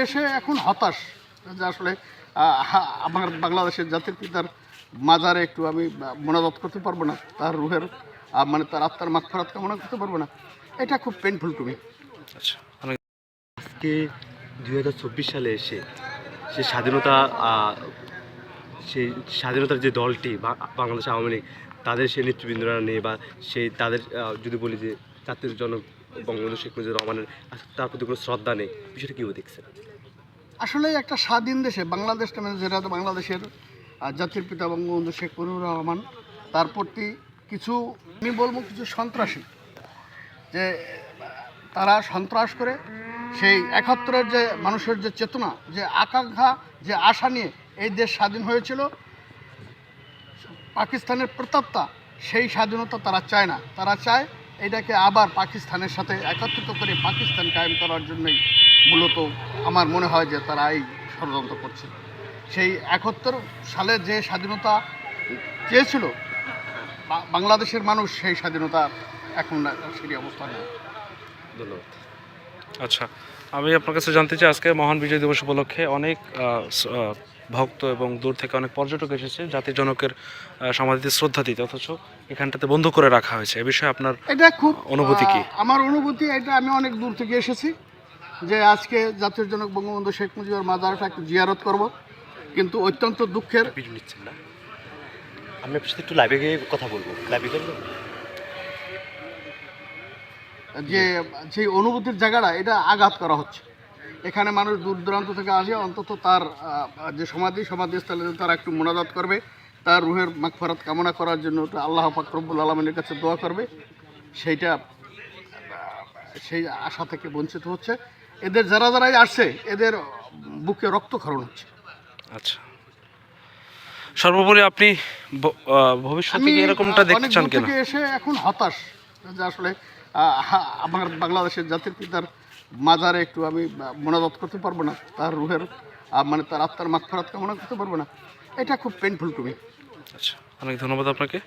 এসে এখন হতাশ যে আসলে আমার বাংলাদেশের জাতির পিতার মাজারে একটু আমি আহ, করতে পারব না তার রুহের মানে তার আত্মার মাগফিরাত কামনা করতে পারব না এটা খুব পেনফুল টু মি আচ্ছা আজকে দুই হাজার চব্বিশ সালে এসে সে স্বাধীনতা সেই স্বাধীনতার যে দলটি বা- বাংলাদেশ আওয়ামী লীগ তাদের সেই নেতৃবৃন্দরা নেই বা সেই তাদের যদি বলি যে জাতির জনক বঙ্গবন্ধু শেখ মুজিবুর রহমানের তার প্রতি কোনো শ্রদ্ধা নেই বিষয়টা কীভাবে দেখছেন? আসলে একটা স্বাধীন দেশে বাংলাদেশ মানে যেটা বাংলাদেশের জাতির পিতা বঙ্গবন্ধু শেখ মুজিবুর রহমান, তার প্রতি কিছু, আমি বলব কিছু সন্ত্রাসী, যে, তারা সন্ত্রাস করে সেই একাত্তরের যে মানুষের যে চেতনা, যে আকাঙ্ক্ষা, যে আশা নিয়ে এই দেশ স্বাধীন হয়েছিল, পাকিস্তানের প্রতাপতা সেই স্বাধীনতা তারা চায় না। তারা চায় এটাকে আবার পাকিস্তানের সাথে একত্রিত করে পাকিস্তান কায়েম করার জন্যই মূলত আমার মনে হয় যে তারা এই ষড়যন্ত্র করছে। সেই একাত্তর সালে যে স্বাধীনতা চেয়েছিল বাংলাদেশের মানুষ সেই স্বাধীনতা এখন সেই অবস্থা নেই। ধন্যবাদ। আচ্ছা আমি আপনার কাছে জানতে চাই আজকে মহান বিজয় দিবস উপলক্ষে অনেক ভক্ত এবং দূর থেকে অনেক পর্যটক এসেছে জাতির জনকের সমাধিতে শ্রদ্ধা দিতে অথচ এখানটাতে বন্ধ করে রাখা হয়েছে। এ বিষয়ে আপনার এটা খুব অনুভূতি কি? আমার অনুভূতি এটা আমি অনেক দূর থেকে এসেছি যে আজকে জাতির জনক বঙ্গবন্ধু শেখ মুজিবুর মাজারটা একটু জিয়ারত করব কিন্তু অত্যন্ত দুঃখের নিচ্ছেন না। আমি আপনার সাথে একটু লাইভে গিয়ে কথা বলব। লাইভে গেলে যে সেই অনুভূতির জায়গাটা এটা আঘাত করা হচ্ছে। এখানে মানুষ দূর দূরান্ত থেকে আসে অন্তত তার যে সমাধি সমাধিস্থলে তারা একটু মোনাজাত করবে তার রুহের মাগফারাত কামনা করার জন্য আল্লাহ ফাকরবুল আলমিনের কাছে দোয়া করবে। সেইটা সেই আশা থেকে বঞ্চিত হচ্ছে। এদের যারা যারাই আসছে এদের বুকে রক্তক্ষরণ হচ্ছে। আচ্ছা। সর্বোপরি আপনি ভবিষ্যতে এরকমটা দেখতে অনেক চান কেন? এসে এখন হতাশ। যে আসলে আমার বাংলাদেশের জাতির পিতার মাজারে একটু আমি মনোজাত করতে পারব না। তার রুহের মানে তার আত্মার মাগফিরাত কামনা করতে পারব না। এটা খুব পেনফুল টু মি আচ্ছা অনেক ধন্যবাদ আপনাকে।